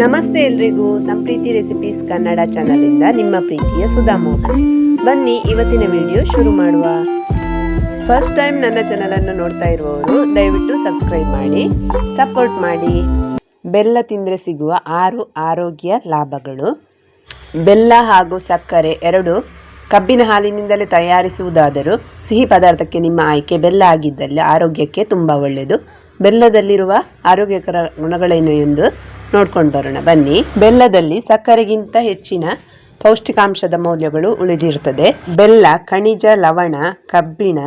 ನಮಸ್ತೆ ಎಲ್ರಿಗೂ. ಸಂಪ್ರೀತಿ ರೆಸಿಪೀಸ್ ಕನ್ನಡ ಚಾನಲಿಂದ ನಿಮ್ಮ ಪ್ರೀತಿಯ ಸುಧಾಮೋಹನ್ ಬನ್ನಿ, ಇವತ್ತಿನ ವಿಡಿಯೋ ಶುರು ಮಾಡುವ. ಫಸ್ಟ್ ಟೈಮ್ ನನ್ನ ಚಾನಲನ್ನು ನೋಡ್ತಾ ಇರುವವರು, ದಯವಿಟ್ಟು ಸಬ್ಸ್ಕ್ರೈಬ್ ಮಾಡಿ ಸಪೋರ್ಟ್ ಮಾಡಿ. ಬೆಲ್ಲ ತಿಂದರೆ ಸಿಗುವ ಆರು ಆರೋಗ್ಯ ಲಾಭಗಳು. ಬೆಲ್ಲ ಹಾಗೂ ಸಕ್ಕರೆ ಎರಡು ಕಬ್ಬಿನ ಹಾಲಿನಿಂದಲೇ ತಯಾರಿಸುವುದಾದರೂ ಸಿಹಿ ಪದಾರ್ಥಕ್ಕೆ ನಿಮ್ಮ ಆಯ್ಕೆ ಬೆಲ್ಲ ಆಗಿದ್ದಲ್ಲಿ ಆರೋಗ್ಯಕ್ಕೆ ತುಂಬ ಒಳ್ಳೆಯದು. ಬೆಲ್ಲದಲ್ಲಿರುವ ಆರೋಗ್ಯಕರ ಗುಣಗಳೇನು ಎಂದು ನೋಡ್ಕೊಂಡು ಬರೋಣ. ಬನ್ನಿ. ಬೆಲ್ಲದಲ್ಲಿ ಸಕ್ಕರೆಗಿಂತ ಹೆಚ್ಚಿನ ಪೌಷ್ಟಿಕಾಂಶದ ಮೌಲ್ಯಗಳು ಉಳಿದಿರುತ್ತದೆ. ಬೆಲ್ಲ, ಖನಿಜ, ಲವಣ, ಕಬ್ಬಿಣ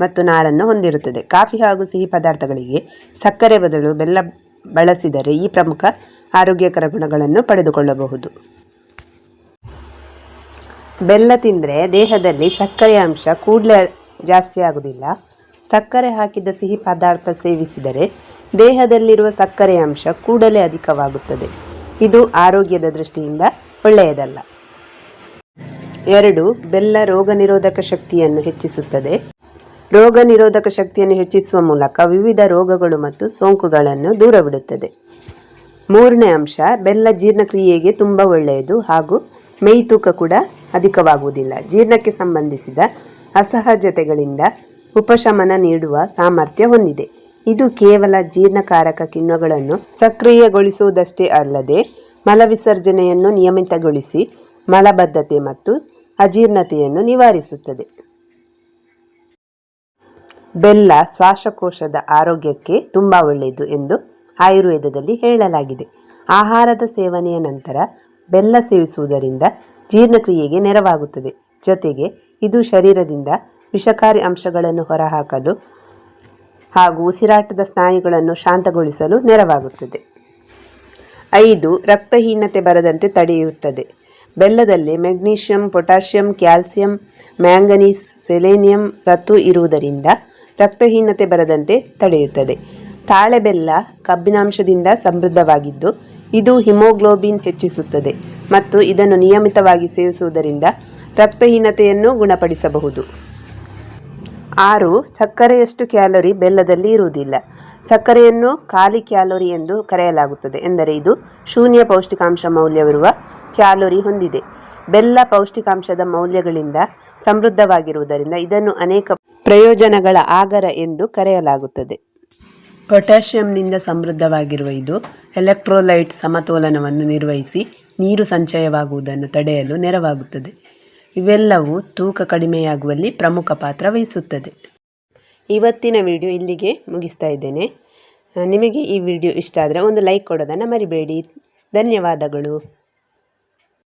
ಮತ್ತು ನಾರನ್ನು ಹೊಂದಿರುತ್ತದೆ. ಕಾಫಿ ಹಾಗೂ ಸಿಹಿ ಪದಾರ್ಥಗಳಿಗೆ ಸಕ್ಕರೆ ಬದಲು ಬೆಲ್ಲ ಬಳಸಿದರೆ ಈ ಪ್ರಮುಖ ಆರೋಗ್ಯಕರ ಗುಣಗಳನ್ನು ಪಡೆದುಕೊಳ್ಳಬಹುದು. ಬೆಲ್ಲ ತಿಂದರೆ ದೇಹದಲ್ಲಿ ಸಕ್ಕರೆ ಅಂಶ ಕೂಡಲೇ ಜಾಸ್ತಿ ಆಗುವುದಿಲ್ಲ. ಸಕ್ಕರೆ ಹಾಕಿದ ಸಿಹಿ ಪದಾರ್ಥ ಸೇವಿಸಿದರೆ ದೇಹದಲ್ಲಿರುವ ಸಕ್ಕರೆ ಅಂಶ ಕೂಡಲೇ ಅಧಿಕವಾಗುತ್ತದೆ. ಇದು ಆರೋಗ್ಯದ ದೃಷ್ಟಿಯಿಂದ ಒಳ್ಳೆಯದಲ್ಲ. ಎರಡು, ಬೆಲ್ಲ ರೋಗ ನಿರೋಧಕ ಶಕ್ತಿಯನ್ನು ಹೆಚ್ಚಿಸುತ್ತದೆ. ರೋಗ ನಿರೋಧಕ ಶಕ್ತಿಯನ್ನು ಹೆಚ್ಚಿಸುವ ಮೂಲಕ ವಿವಿಧ ರೋಗಗಳು ಮತ್ತು ಸೋಂಕುಗಳನ್ನು ದೂರವಿಡುತ್ತದೆ. ಮೂರನೇ ಅಂಶ, ಬೆಲ್ಲ ಜೀರ್ಣಕ್ರಿಯೆಗೆ ತುಂಬ ಒಳ್ಳೆಯದು ಹಾಗೂ ಮೈ ತೂಕ ಕೂಡ ಅಧಿಕವಾಗುವುದಿಲ್ಲ. ಜೀರ್ಣಕ್ಕೆ ಸಂಬಂಧಿಸಿದ ಅಸಹಜತೆಗಳಿಂದ ಉಪಶಮನ ನೀಡುವ ಸಾಮರ್ಥ್ಯ ಹೊಂದಿದೆ. ಇದು ಕೇವಲ ಜೀರ್ಣಕಾರಕ ಕಿಣ್ವಗಳನ್ನು ಸಕ್ರಿಯಗೊಳಿಸುವುದಷ್ಟೇ ಅಲ್ಲದೆ ಮಲವಿಸರ್ಜನೆಯನ್ನು ನಿಯಮಿತಗೊಳಿಸಿ ಮಲಬದ್ಧತೆ ಮತ್ತು ಅಜೀರ್ಣತೆಯನ್ನು ನಿವಾರಿಸುತ್ತದೆ. ಬೆಲ್ಲ ಶ್ವಾಸಕೋಶದ ಆರೋಗ್ಯಕ್ಕೆ ತುಂಬ ಒಳ್ಳೆಯದು ಎಂದು ಆಯುರ್ವೇದದಲ್ಲಿ ಹೇಳಲಾಗಿದೆ. ಆಹಾರದ ಸೇವನೆಯ ನಂತರ ಬೆಲ್ಲ ಸೇವಿಸುವುದರಿಂದ ಜೀರ್ಣಕ್ರಿಯೆಗೆ ನೆರವಾಗುತ್ತದೆ. ಜೊತೆಗೆ ಇದು ಶರೀರದಿಂದ ವಿಷಕಾರಿ ಅಂಶಗಳನ್ನು ಹೊರಹಾಕಲು ಹಾಗೂ ಉಸಿರಾಟದ ಸ್ನಾಯುಗಳನ್ನು ಶಾಂತಗೊಳಿಸಲು ನೆರವಾಗುತ್ತದೆ. ಐದು, ರಕ್ತಹೀನತೆ ಬರದಂತೆ ತಡೆಯುತ್ತದೆ. ಬೆಲ್ಲದಲ್ಲಿ magnesium, potassium, calcium, manganese, selenium, ಸತ್ತು ಇರುವುದರಿಂದ ರಕ್ತಹೀನತೆ ಬರದಂತೆ ತಡೆಯುತ್ತದೆ. ತಾಳೆ ಬೆಲ್ಲ ಕಬ್ಬಿನಾಂಶದಿಂದ ಸಮೃದ್ಧವಾಗಿದ್ದು, ಇದು ಹಿಮೋಗ್ಲೋಬಿನ್ ಹೆಚ್ಚಿಸುತ್ತದೆ ಮತ್ತು ಇದನ್ನು ನಿಯಮಿತವಾಗಿ ಸೇವಿಸುವುದರಿಂದ ರಕ್ತಹೀನತೆಯನ್ನು ಗುಣಪಡಿಸಬಹುದು. ಆರು, ಸಕ್ಕರೆಯಷ್ಟು ಕ್ಯಾಲೋರಿ ಬೆಲ್ಲದಲ್ಲಿ ಇರುವುದಿಲ್ಲ. ಸಕ್ಕರೆಯನ್ನು ಖಾಲಿ ಕ್ಯಾಲೋರಿ ಎಂದು ಕರೆಯಲಾಗುತ್ತದೆ, ಎಂದರೆ ಇದು ಶೂನ್ಯ ಪೌಷ್ಟಿಕಾಂಶ ಮೌಲ್ಯವಿರುವ ಕ್ಯಾಲೋರಿ ಹೊಂದಿದೆ. ಬೆಲ್ಲ ಪೌಷ್ಟಿಕಾಂಶದ ಮೌಲ್ಯಗಳಿಂದ ಸಮೃದ್ಧವಾಗಿರುವುದರಿಂದ ಇದನ್ನು ಅನೇಕ ಪ್ರಯೋಜನಗಳ ಆಗರ ಎಂದು ಕರೆಯಲಾಗುತ್ತದೆ. ಪೊಟ್ಯಾಷಿಯಂನಿಂದ ಸಮೃದ್ಧವಾಗಿರುವ ಇದು ಎಲೆಕ್ಟ್ರೋಲೈಟ್ ಸಮತೋಲನವನ್ನು ನಿರ್ವಹಿಸಿ ನೀರು ಸಂಚಯವಾಗುವುದನ್ನು ತಡೆಯಲು ನೆರವಾಗುತ್ತದೆ. ಇವೆಲ್ಲವೂ ತೂಕ ಕಡಿಮೆಯಾಗುವಲ್ಲಿ ಪ್ರಮುಖ ಪಾತ್ರ ವಹಿಸುತ್ತದೆ. ಇವತ್ತಿನ ವಿಡಿಯೋ ಇಲ್ಲಿಗೆ ಮುಗಿಸ್ತಾ ಇದ್ದೇನೆ. ನಿಮಗೆ ಈ ವಿಡಿಯೋ ಇಷ್ಟ ಆದರೆ ಒಂದು ಲೈಕ್ ಕೊಡೋದನ್ನು ಮರಿಬೇಡಿ. ಧನ್ಯವಾದಗಳು.